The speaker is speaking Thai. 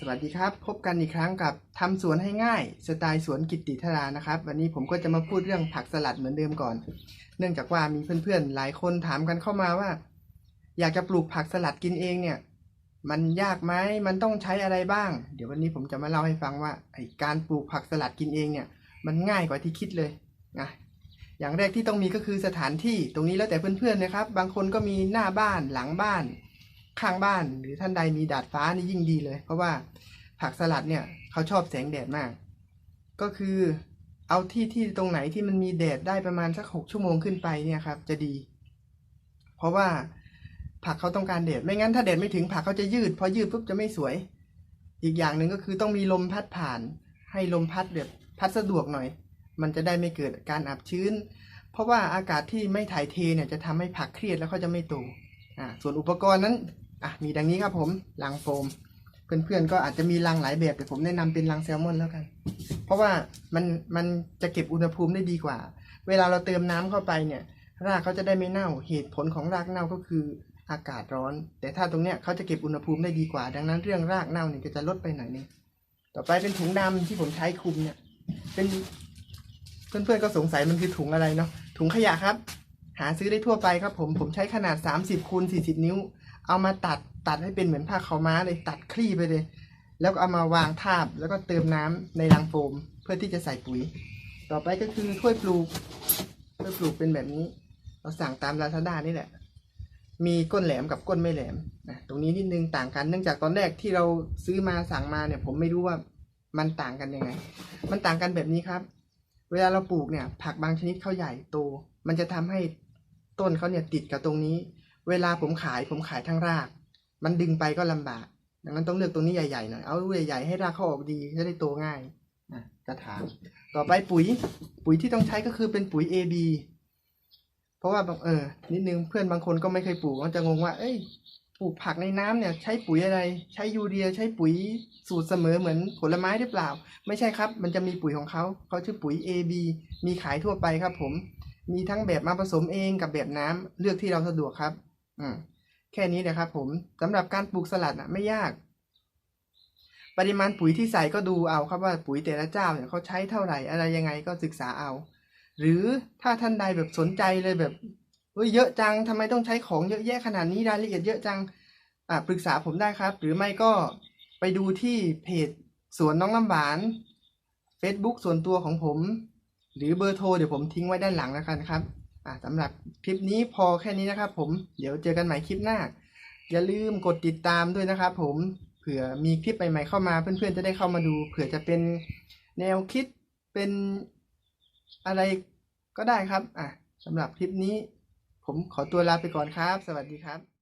สวัสดีครับ พบกันอีกครั้งกับทำสวนให้ง่ายสไตล์สวนกิตติธารานะครับ วันนี้ผมก็จะมาพูดเรื่องผักสลัดเหมือนเดิมก่อน เนื่องจากว่ามีเพื่อนๆหลายคนถามกันเข้ามาว่า อยากจะปลูกผักสลัดกินเองเนี่ย มันยากไหมมันต้องใช้อะไรบ้าง เดี๋ยววันนี้ผมจะมาเล่าให้ฟังว่าไอการปลูกผักสลัดกินเองเนี่ย มันง่ายกว่าที่คิดเลยนะอย่างแรกที่ต้องมีก็คือสถานที่ตรงนี้แล้วแต่เพื่อนๆนะครับ บางคนก็มีหน้าบ้านหลังบ้าน ข้างบ้านหรือท่านใดมีดาดฟ้านี่ยิ่งดีเลย เพราะว่าผักสลัดเนี่ยเขาชอบแสงแดดมาก ก็คือเอาที่ที่ตรงไหนที่มันมีแดดได้ประมาณสักหกชั่วโมงขึ้นไปเนี่ยครับ จะดี เพราะว่าผักเขาต้องการแดดไม่งั้นถ้าแดดไม่ถึงผักเขาจะยืดพอยืดปุ๊บจะไม่สวย อีกอย่างหนึ่งก็คือต้องมีลมพัดผ่าน ให้ลมพัดแบบพัดสะดวกหน่อย มันจะได้ไม่เกิดการอับชื้น เพราะว่าอากาศที่ไม่ถ่ายเทเนี่ยจะทำให้ผักเครียดแล้วเขาจะไม่โตอ่าส่วนอุปกรณ์นั้น อะมีดังนี้ครับผมลังโฟม เพื่อนๆก็อาจจะมีลังหลายแบบแต่ผมแนะนำเป็นลังแซลมอนแล้วกัน เพราะว่ามันมันจะเก็บอุณหภูมิได้ดีกว่า เวลาเราเติมน้ำเข้าไปเนี่ย รากเขาจะได้ไม่เน่าเหตุผลของรากเน่าก็คืออากาศร้อน แต่ถ้าตรงเนี้ยเขาจะเก็บอุณหภูมิได้ดีกว่า ดังนั้นเรื่องรากเน่าเนี่ยก็จะลดไปหน่อยนึงต่อไปเป็นถุงดำที่ผมใช้คลุมเนี่ย เป็นเพื่อนๆก็สงสัยมันคือถุงอะไรเนาะถุงขยะครับ หาซื้อได้ทั่วไปครับผมผมใช้ขนาด 30คูณ40 นิ้ว เอามาตัดตัดให้เป็นเหมือนผ้าขาวม้าเลยตัดคลี่ไปเลย แล้วก็เอามาวางทาบแล้วก็เติมน้ำในรังโฟม เพื่อที่จะใส่ปุ๋ย ต่อไปก็คือถ้วยปลูกถ้วยปลูกเป็นแบบนี้ เราสั่งตามลาซาด้านี่แหละ มีก้นแหลมกับก้นไม่แหลมนะตรงนี้นิดนึงต่างกันเนื่องจากตอนแรกที่เราซื้อมาสั่งมาเนี่ย ผมไม่รู้ว่ามันต่างกันยังไง มันต่างกันแบบนี้ครับ เวลาเราปลูกเนี่ย ผักบางชนิดเขาใหญ่โต มันจะทำให้ต้นเขาเนี่ยติดกับตรงนี้ เวลาผมขายผมขายทั้งราก มันดึงไปก็ลำบาก ดังนั้นต้องเลือกตรงนี้ใหญ่ๆหน่อย เอาลูกใหญ่ๆให้รากเขาออกดีจะได้โตง่ายนะกระถางต่อไปปุ๋ย ปุ๋ยที่ต้องใช้ก็คือเป็นปุ๋ย AB เพราะว่าบางเออ นิดนึงเพื่อนบางคนก็ไม่เคยปลูกก็จะงงว่า เอ้ย ปลูกผักในน้ำเนี่ย ใช้ปุ๋ยอะไร ใช้ยูเรีย ใช้ปุ๋ยสูตรเสมอเหมือนผลไม้หรือเปล่า ไม่ใช่ครับ มันจะมีปุ๋ยของเขาเขาชื่อปุ๋ย AB มีขายทั่วไปครับผม มีทั้งแบบมาผสมเองกับแบบน้ำเลือกที่เราสะดวกครับ อืมแค่นี้นะครับผมสำหรับการปลูกสลัดนะไม่ยาก ปริมาณปุ๋ยที่ใส่ก็ดูเอาครับว่าปุ๋ยแต่ละเจ้าเนี่ยเขาใช้เท่าไหร่อะไรยังไงก็ศึกษาเอา หรือถ้าท่านใดแบบสนใจเลยแบบเฮ้ยเยอะจังทำไมต้องใช้ของเยอะแยะขนาดนี้รายละเอียดเยอะจังอ่าปรึกษาผมได้ครับ หรือไม่ก็ไปดูที่เพจสวนน้องน้ำหวาน Facebook ส่วนตัวของผม หรือเบอร์โทรเดี๋ยวผมทิ้งไว้ด้านหลังแล้วกันครับ สำหรับคลิปนี้พอแค่นี้นะครับ ผมเดี๋ยวเจอกันใหม่คลิปหน้า อย่าลืมกดติดตามด้วยนะครับ ผมเผื่อมีคลิปใหม่ๆเข้ามาเพื่อนๆจะได้เข้ามาดู เผื่อจะเป็นแนวคิดเป็นอะไรก็ได้ครับ อะสำหรับคลิปนี้ ผมขอตัวลาไปก่อนครับ สวัสดีครับ